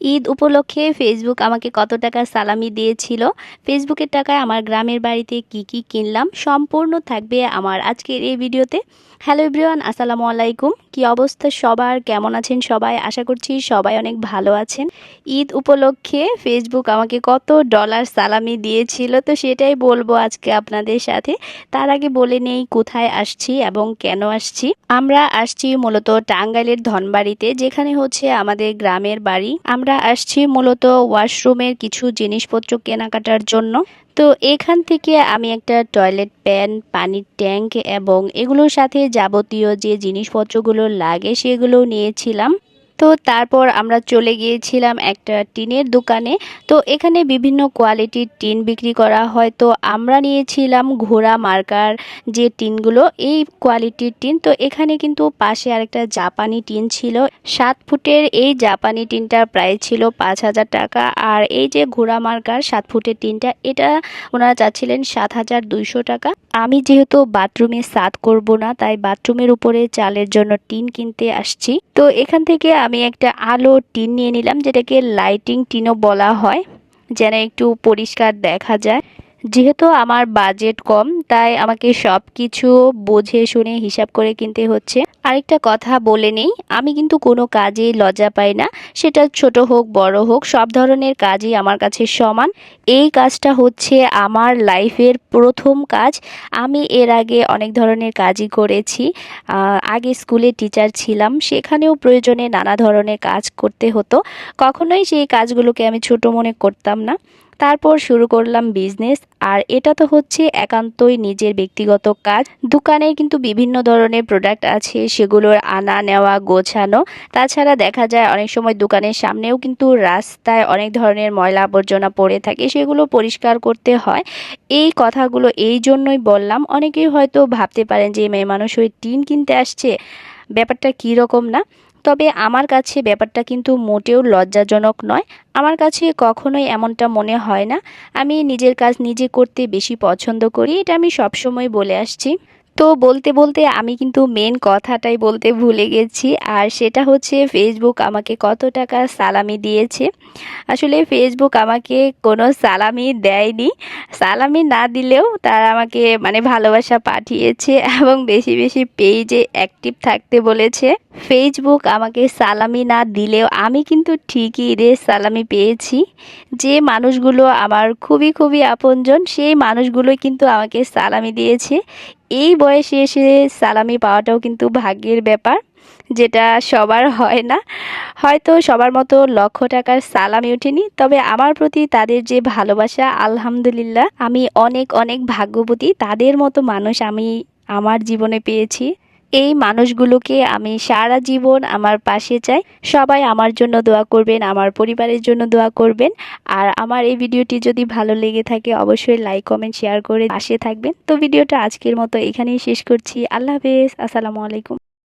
ঈদ উপলক্ষে ফেসবুক আমাকে কত টাকা সালামি দিয়েছিল? ফেসবুকের টাকায় আমার গ্রামের বাড়িতে কি কি কিনলাম? সম্পূর্ণ থাকবে আমার আজকের এই ভিডিওতে। হ্যালো এভরিওয়ান আসসালামু আলাইকুম। কি অবস্থা সবার? কেমন আছেন সবাই? আশা করছি সবাই অনেক ভালো আছেন। ঈদ উপলক্ষে ফেসবুক আমাকে কত ডলার সালামি দিয়েছিল তো সেটাই বলব আজকে আপনাদের সাথে। তার আগে বলে নেই কোথায় আসছি এবং কেন আসছি। আমরা আসছি মূলত টাঙ্গাইলের ধনবাড়িতে, যেখানে হচ্ছে আমাদের গ্রামের বাড়ি। আমরা আসছি মূলত ওয়াশরুমের কিছু জিনিসপত্র কেনাকাটার জন্য। তো এখান থেকে আমি একটা টয়লেট প্যান, পানির ট্যাঙ্ক এবং এগুলোর সাথে যাবতীয় যে জিনিসপত্রগুলো লাগে সেগুলো নিয়েছিলাম। তো তারপর আমরা চলে গিয়েছিলাম একটা টিনের দোকানে। তো এখানে বিভিন্ন কোয়ালিটির টিন বিক্রি করা হয়। তো আমরা নিয়েছিলাম ঘোড়া মার্কার যে টিনগুলো, এই কোয়ালিটির টিন। তো এখানে কিন্তু পাশে আরেকটা জাপানি টিন ছিল। সাত ফুটের এই জাপানি টিনটার প্রাইস ছিল পাঁচ হাজার টাকা। আর এই যে ঘোড়া মার্কার সাত ফুটের টিনটা, এটা ওনারা চাচ্ছিলেন সাত হাজার দুইশো টাকা। আমি যেহেতু বাথরুমে সাত করব না, তাই বাথরুমের উপরে চালের জন্য টিন কিনতে আসছি। তো এখান থেকে আমি একটা আলো টিন নিয়ে নিলাম, যেটাকে লাইটিং টিনও বলা হয়, যেন একটু পরিষ্কার দেখা যায়। যেহেতু আমার বাজেট কম, তাই আমাকে সব কিছু বুঝে শুনে হিসাব করে কিনতে হচ্ছে। আরেকটা কথা বলে নেই, আমি কিন্তু কোনো কাজেই লজ্জা পাই না। সেটা ছোট হোক, বড় হোক, সব ধরনের কাজই আমার কাছে সমান। এই কাজটা হচ্ছে আমার লাইফের প্রথম কাজ। আমি এর আগে অনেক ধরনের কাজই করেছি। আগে স্কুলে টিচার ছিলাম, সেখানেও প্রয়োজনে নানা ধরনের কাজ করতে হতো। কখনোই সেই কাজগুলোকে আমি ছোট মনে করতাম না। তারপর শুরু করলাম বিজনেস আর এটা তো হচ্ছে একান্তই নিজের ব্যক্তিগত কাজ। দোকানে কিন্তু বিভিন্ন ধরনের প্রোডাক্ট আছে, সেগুলোর আনা, নেওয়া, গোছানো। তাছাড়া দেখা যায় অনেক সময় দোকানের সামনেও কিন্তু রাস্তায় অনেক ধরনের ময়লা আবর্জনা পড়ে থাকে, সেগুলো পরিষ্কার করতে হয়। এই কথাগুলো এই জন্যই বললাম। অনেকেই হয়তো ভাবতে পারেন যে মেয়ে মানুষ ওই টিন কিনতে আসছে, ব্যাপারটা কী রকম না? তবে আমার কাছে ব্যাপারটা কিন্তু মোটেও লজ্জাজনক নয়। আমার কাছে কখনোই এমনটা মনে হয় না। আমি নিজের কাজ নিজে করতে বেশি পছন্দ করি, এটা আমি সবসময় বলে আসছি। তো বলতে বলতে আমি কিন্তু মেন কথাটাই বলতে ভুলে গেছি। আর সেটা হচ্ছে ফেসবুক আমাকে কত টাকা সালামি দিয়েছে। আসলে ফেসবুক আমাকে কোনো সালামি দেয়নি। সালামি না দিলেও তারা আমাকে মানে ভালোবাসা পাঠিয়েছে এবং বেশি বেশি পেজে অ্যাক্টিভ থাকতে বলেছে। ফেসবুক আমাকে সালামি না দিলেও আমি কিন্তু ঠিকই রে সালামি পেয়েছি। যে মানুষগুলো আমার খুবই খুবই আপনজন, সেই মানুষগুলোই কিন্তু আমাকে সালামি দিয়েছে। এই বয়সে এসে সালামি পাওয়াটাও কিন্তু ভাগ্যের ব্যাপার, যেটা সবার হয় না। হয়তো সবার মতো লক্ষ টাকার সালামি ওঠেনি, তবে আমার প্রতি তাদের যে ভালোবাসা, আলহামদুলিল্লাহ, আমি অনেক অনেক ভাগ্যবতী। তাদের মতো মানুষ আমি আমার জীবনে পেয়েছি। এই মানুষগুলোকে আমি সারা জীবন আমার পাশে চাই। সবাই আমার জন্য দোয়া করবেন, আমার পরিবারের জন্য দোয়া করবেন। আর আমার এই ভিডিওটি যদি ভালো লেগে থাকে, অবশ্যই লাইক কমেন্ট শেয়ার করে পাশে থাকবেন। তো ভিডিওটা আজকের মতো এখানেই শেষ করছি। আল্লাহ হাফেজ। আসসালামু আলাইকুম।